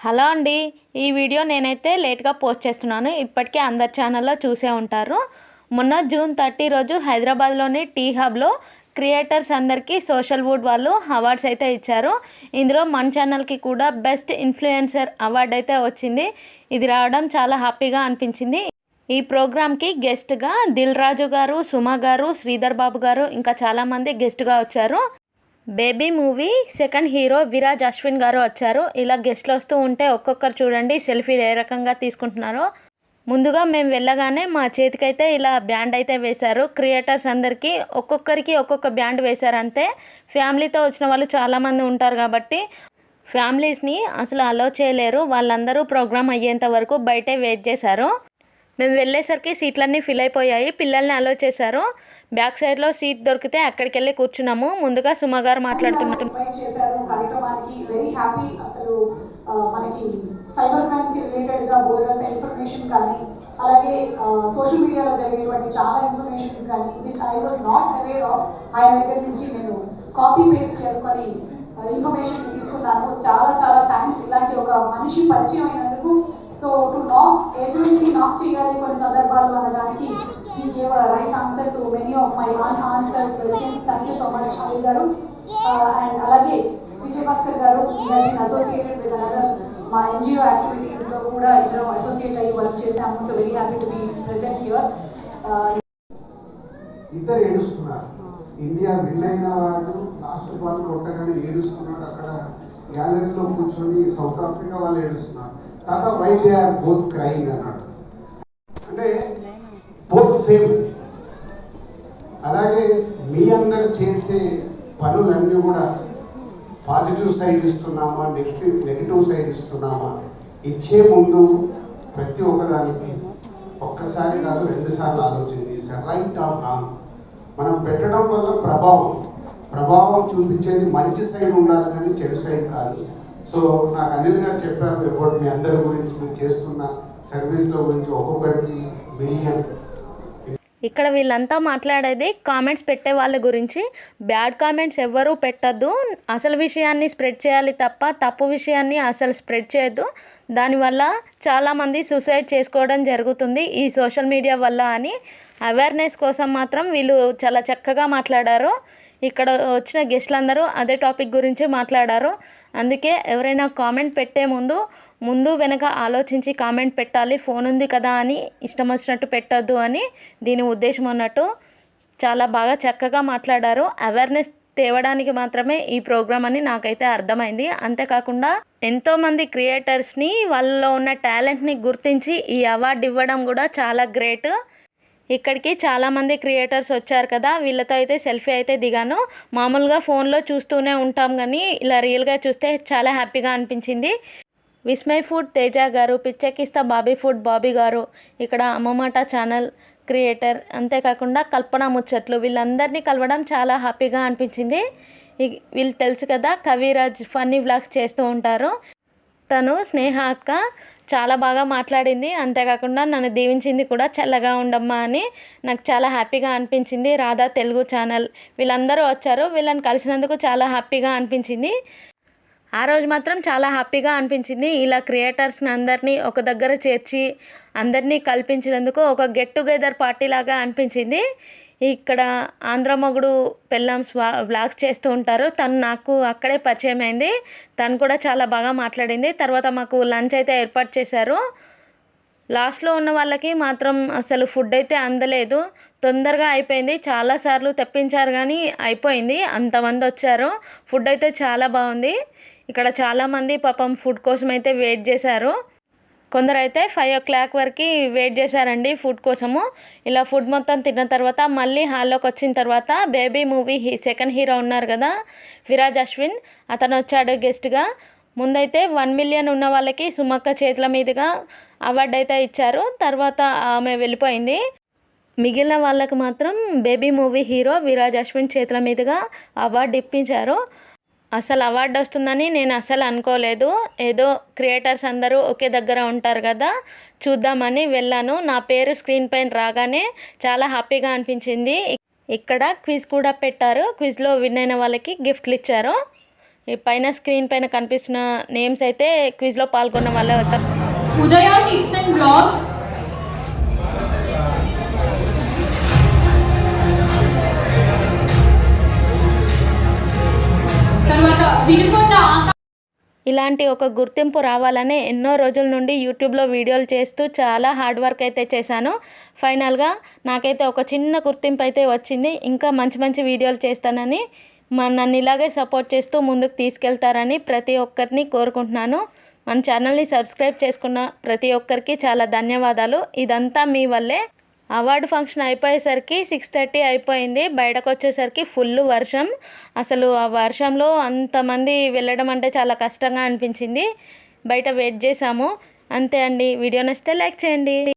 Hello అండి ఈ video నేనైతే లేట్గా పోస్ట్ చేస్తున్నాను. ఇప్పటికే అందరి ఛానల్లో చూసే ఉంటారు. మొన్న జూన్ థర్టీ రోజు హైదరాబాద్లోని టీ హబ్లో క్రియేటర్స్ అందరికీ సోషల్ వుడ్ వాళ్ళు అవార్డ్స్ అయితే ఇచ్చారు. ఇందులో మన ఛానల్కి కూడా బెస్ట్ ఇన్ఫ్లుయెన్సర్ అవార్డ్ అయితే వచ్చింది. ఇది రావడం చాలా హ్యాపీగా అనిపించింది. ఈ ప్రోగ్రామ్కి గెస్ట్గా దిల్ రాజు గారు సుమ గారు శ్రీధర్ బాబు గారు ఇంకా చాలామంది గెస్ట్గా వచ్చారు. Baby movie second hero Viraj Ashwin garu వచ్చారు. ఇలా గెస్ట్లు వస్తూ ఉంటే ఒక్కొక్కరు చూడండి సెల్ఫీలు ఏ రకంగా తీసుకుంటున్నారో. ముందుగా మేము వెళ్ళగానే మా చేతికైతే ఇలా బ్యాండ్ అయితే వేశారు. క్రియేటర్స్ అందరికీ ఒక్కొక్కరికి ఒక్కొక్క బ్యాండ్ వేశారు అంతే. ఫ్యామిలీతో వచ్చిన వాళ్ళు చాలామంది ఉంటారు కాబట్టి ఫ్యామిలీస్ని అసలు అలో చేయలేరు. వాళ్ళందరూ ప్రోగ్రామ్ అయ్యేంత వరకు బయటే వెయిట్ చేశారు. మేము వెళ్ళేసరికి సీట్లన్నీ ఫిల్ అయిపోయాయి. పిల్లల్ని అలో చేశారు. బ్యాక్ సైడ్లో సీట్ దొరికితే అక్కడికి వెళ్ళి కూర్చున్నాము. ముందుగా సుమ గారు మాట్లాడుతున్నట్టు కార్యక్రమానికి వెరీ హ్యాపీ అసలు మనకి సైబర్ క్రైమ్కి బోల్డ్ ఇన్ఫర్మేషన్ కానీ అలాగే సోషల్ మీడియాలో జరిగేటువంటి చాలా ఇన్ఫర్మేషన్స్ కానీ which I was not aware of ఆయన దగ్గర నుంచి నేను కాపీ పేస్ట్ చేసుకొని ఇన్ఫర్మేషన్ తీసుకున్నాను. చాలా చాలా థ్యాంక్స్ ఇలాంటి ఒక మనిషి పరిచయం అయినందుకు సో టు నాక్ ఎటువంటి నాక్ చేయాలి కొన్ని సందర్భాల్లో అనడానికి he gave right answer to many of my un answer questions thank you so much Anil garu and అలాగే Vijayabhaskar garu associated with another మా ఎన్జిఓ యాక్టివిటీస్లో కూడా ఇద్దరం అసోసియేట్ అయ్యి వర్క్ చేశాము. So very happy to be present here ఇద్దరు ఏడుస్తున్నారు. India win అయిన వాళ్ళు లాస్ట్ బాల్ కొట్టగానే ఏడుస్తున్నాడు. అక్కడ గ్యాలరీలో కూర్చొని సౌత్ ఆఫ్రికా వాళ్ళు ఏడుస్తున్నారు. తాత why they are both crying అన్నాడు. అంటే బోత్ సేమ్ అలాగే మీ అందరు చేసే పనులన్నీ కూడా పాజిటివ్ సైడ్ ఇస్తున్నామా నెగిటివ్ నెగిటివ్ సైడ్ ఇస్తున్నామా? ఇచ్చే ముందు ప్రతి ఒక్కదానికి ఒక్కసారి కాదు రెండుసార్లు ఆలోచించింది ఆలోచించి రైట్ ఆర్ రాంగ్ మనం పెట్టడం వల్ల ప్రభావం. ప్రభావం చూపించేది మంచి సైడ్ ఉండాలి కానీ చెడు సైడ్ కాదు. సో నాకు అనిల్ గారు చెప్పారు ఎవరు మీ అందరి గురించి మీరు చేస్తున్న సర్వీస్ల గురించి ఒక్కొక్కరికి మిలియన్ ఇక్కడ వీళ్ళంతా మాట్లాడేది కామెంట్స్ పెట్టే వాళ్ళ గురించి. బ్యాడ్ కామెంట్స్ ఎవ్వరూ పెట్టద్దు. అసలు విషయాన్ని స్ప్రెడ్ చేయాలి తప్ప తప్పు విషయాన్ని అసలు స్ప్రెడ్ చేయొద్దు. దానివల్ల చాలామంది సూసైడ్ చేసుకోవడం జరుగుతుంది ఈ సోషల్ మీడియా వల్ల అని. అవేర్నెస్ కోసం మాత్రం వీళ్ళు చాలా చక్కగా మాట్లాడారు. ఇక్కడ వచ్చిన గెస్ట్లందరూ అదే టాపిక్ గురించి మాట్లాడారు. అందుకే ఎవరైనా కామెంట్ పెట్టే ముందు ముందు వెనక ఆలోచించి కామెంట్ పెట్టాలి ఫోన్ ఉంది కదా అని ఇష్టం వచ్చినట్టు పెట్టొద్దు అని దీని ఉద్దేశం అన్నట్టు చాలా బాగా చక్కగా మాట్లాడారు. అవేర్నెస్ తేవడానికి మాత్రమే ఈ ప్రోగ్రామ్ అని నాకైతే అర్థమైంది. అంతేకాకుండా ఎంతోమంది క్రియేటర్స్ని వాళ్ళలో ఉన్న టాలెంట్ని గుర్తించి ఈ అవార్డు ఇవ్వడం కూడా చాలా గ్రేట్ ఇక్కడికి చాలామంది క్రియేటర్స్ వచ్చారు కదా వీళ్ళతో అయితే సెల్ఫీ అయితే దిగాను. మామూలుగా ఫోన్లో చూస్తూనే ఉంటాం కానీ ఇలా రియల్గా చూస్తే చాలా హ్యాపీగా అనిపించింది. విస్మయ్ ఫుడ్ తేజ గారు పిచ్చెక్కిస్తా బాబీ ఫుడ్ బాబీ గారు ఇక్కడ అమ్మమాట ఛానల్ క్రియేటర్ అంతేకాకుండా కల్పన ముచ్చట్లు వీళ్ళందరినీ కలవడం చాలా హ్యాపీగా అనిపించింది. వీళ్ళు తెలుసు కదా కవిరాజ్ ఫన్నీ వ్లాగ్స్ చేస్తూ ఉంటారు. తను స్నేహ అక్క చాలా బాగా మాట్లాడింది. అంతేకాకుండా నన్ను దీవించింది కూడా చల్లగా ఉండమ్మా అని నాకు చాలా హ్యాపీగా అనిపించింది. రాధా తెలుగు ఛానల్ వీళ్ళందరూ వచ్చారు. వీళ్ళని కలిసినందుకు చాలా హ్యాపీగా అనిపించింది. ఆ రోజు మాత్రం చాలా హ్యాపీగా అనిపించింది. ఇలా క్రియేటర్స్ని అందరినీ ఒక దగ్గర చేర్చి అందరినీ కల్పించినందుకు ఒక గెట్ టుగెదర్ పార్టీ లాగా అనిపించింది. ఇక్కడ ఆంధ్ర మొగుడు పెళ్ళాం స్వా వ్లాగ్స్ చేస్తూ ఉంటారు. తను నాకు అక్కడే పరిచయం అయింది. తను కూడా చాలా బాగా మాట్లాడింది. తర్వాత మాకు లంచ్ అయితే ఏర్పాటు చేశారు. లాస్ట్లో ఉన్న వాళ్ళకి మాత్రం అసలు ఫుడ్ అయితే అందలేదు. తొందరగా అయిపోయింది. చాలాసార్లు తెప్పించారు కానీ అయిపోయింది. అంతమంది వచ్చారు. ఫుడ్ అయితే చాలా బాగుంది. ఇక్కడ చాలామంది పాపం ఫుడ్ కోసం అయితే వెయిట్ చేశారు. కొందరు అయితే ఫైవ్ ఓ క్లాక్ వరకు వెయిట్ చేశారండి ఫుడ్ కోసము. ఇలా ఫుడ్ మొత్తం తిన్న తర్వాత మళ్ళీ హాల్లోకి వచ్చిన తర్వాత baby movie he second hero ఉన్నారు కదా విరాజ్ అశ్విన్. అతను వచ్చాడు గెస్ట్గా ముందైతే వన్ మిలియన్ ఉన్న వాళ్ళకి సుమక్క చేతుల మీదుగా అవార్డు అయితే ఇచ్చారు. తర్వాత ఆమె వెళ్ళిపోయింది. మిగిలిన వాళ్ళకి మాత్రం baby movie hero Viraj Ashwin చేతుల మీదుగా అవార్డు ఇప్పించారు. అసలు అవార్డు వస్తుందని నేను అసలు అనుకోలేదు. ఏదో క్రియేటర్స్ అందరూ ఒకే దగ్గర ఉంటారు కదా చూద్దామని వెళ్ళాను. నా పేరు స్క్రీన్ పైన రాగానే చాలా హ్యాపీగా అనిపించింది. ఇక్కడ క్విజ్ కూడా పెట్టారు. క్విజ్లో విన్ అయిన వాళ్ళకి గిఫ్ట్లు ఇచ్చారు. ఈ పైన స్క్రీన్ పైన కనిపిస్తున్న నేమ్స్ అయితే క్విజ్లో పాల్గొన్న వాళ్ళే అవుతారు ఉదయ టిప్స్ అండ్ బ్లాగ్స్. ఇలాంటి ఒక గుర్తింపు రావాలనే ఎన్నో రోజుల నుండి యూట్యూబ్లో వీడియోలు చేస్తూ చాలా హార్డ్ వర్క్ అయితే చేశాను. ఫైనల్గా నాకైతే ఒక చిన్న గుర్తింపు అయితే వచ్చింది. ఇంకా మంచి మంచి వీడియోలు చేస్తానని మన నన్ను ఇలాగే సపోర్ట్ చేస్తూ ముందుకు తీసుకెళ్తారని ప్రతి ఒక్కరిని కోరుకుంటున్నాను. మన ఛానల్ని సబ్స్క్రైబ్ చేసుకున్న ప్రతి ఒక్కరికి చాలా ధన్యవాదాలు. ఇదంతా మీ వల్లే. అవార్డు ఫంక్షన్ అయిపోయేసరికి సిక్స్ థర్టీ అయిపోయింది. బయటకు వచ్చేసరికి ఫుల్ వర్షం. అసలు ఆ వర్షంలో అంతమంది వెళ్ళడం అంటే చాలా కష్టంగా అనిపించింది. బయట వెయిట్ చేసాము అంతే అండి. వీడియో నచ్చితే లైక్ చేయండి.